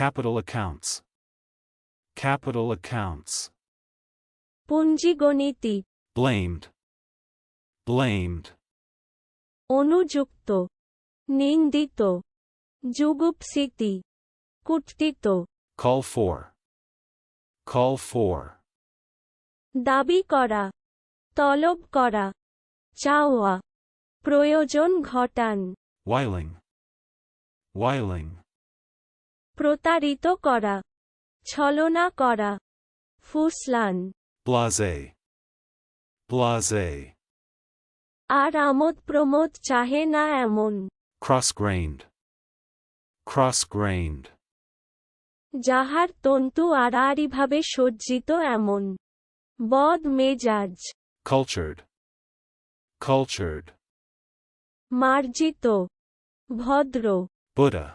Capital accounts. Capital accounts. পুঞ্জিগণিতি Blamed. Blamed. অনুযুক্ত নিন্দিত যুগুপসিতি কুট্টিত Call for. Call for. দাবি করা তলব করা চাওয়া প্রয়োজন ঘটান Whiling. Whiling. প্রতারিত করা ছলনা করা ফুসলান Blase. Blase. আর আমোদ প্রমোদ চাহে না এমন Cross grained. Cross grained. যাহার তন্তু আড়াআড়িভাবে সজ্জিত এমন বদ মেজাজ Cultured. Cultured. মার্জিত ভদ্র Buddha.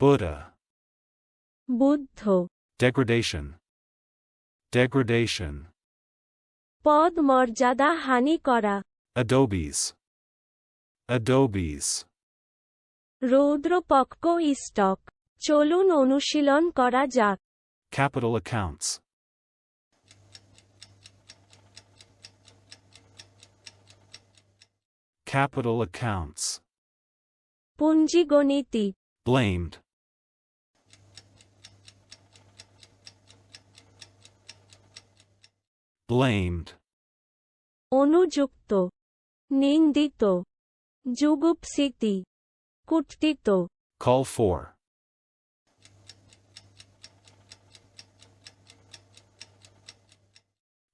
Buddha. Buddha Degradation. Degradation. পদ মর্যাদা হানি করা Adobes. Adobes. রৌদ্রপক্ক স্টক চলুন অনুশীলন করা যাক Capital accounts. Capital accounts. পুঞ্জিগণিতি Blamed. Blamed. অনুযুক্ত নিন্দিত যুগুপসিতি কুট্টিত Call for.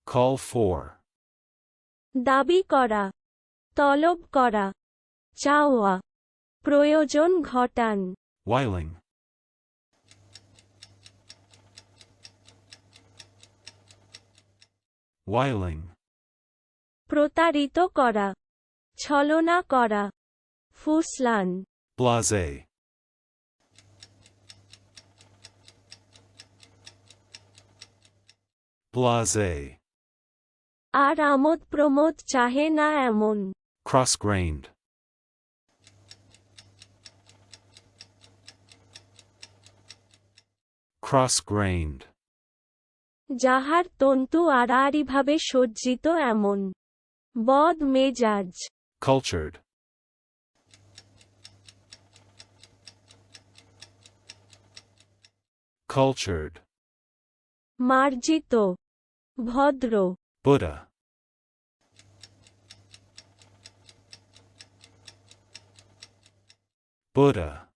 Call for. দাবি করা তলব করা চাওয়া প্রয়োজন ঘটান Whiling. Whiling. প্রতারিত করা ছলনা করা ফুসলান Blase. Blase. আর আমোদ প্রমোদ চাহে না এমন Cross grained. যাহার তন্তু আড়াআড়িভাবে সজ্জিত এমন। বদ মেজাজ। কালচার্ড কালচার্ড মার্জিত। ভদ্র। বুড়া বুড়া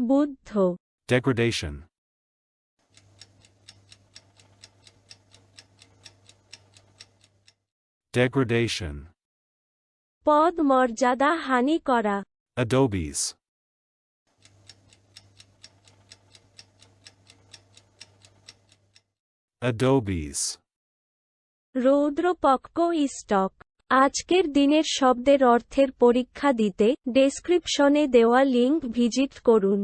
বুদ্ধ। ডেগ্রেডেশন Degradation. পদ মর্যাদা হানি করা Adobes. Adobes. রৌদ্রপক্ক স্টক আজকের দিনের শব্দের অর্থের পরীক্ষা দিতে ডেসক্রিপশনে দেওয়া লিঙ্ক ভিজিট করুন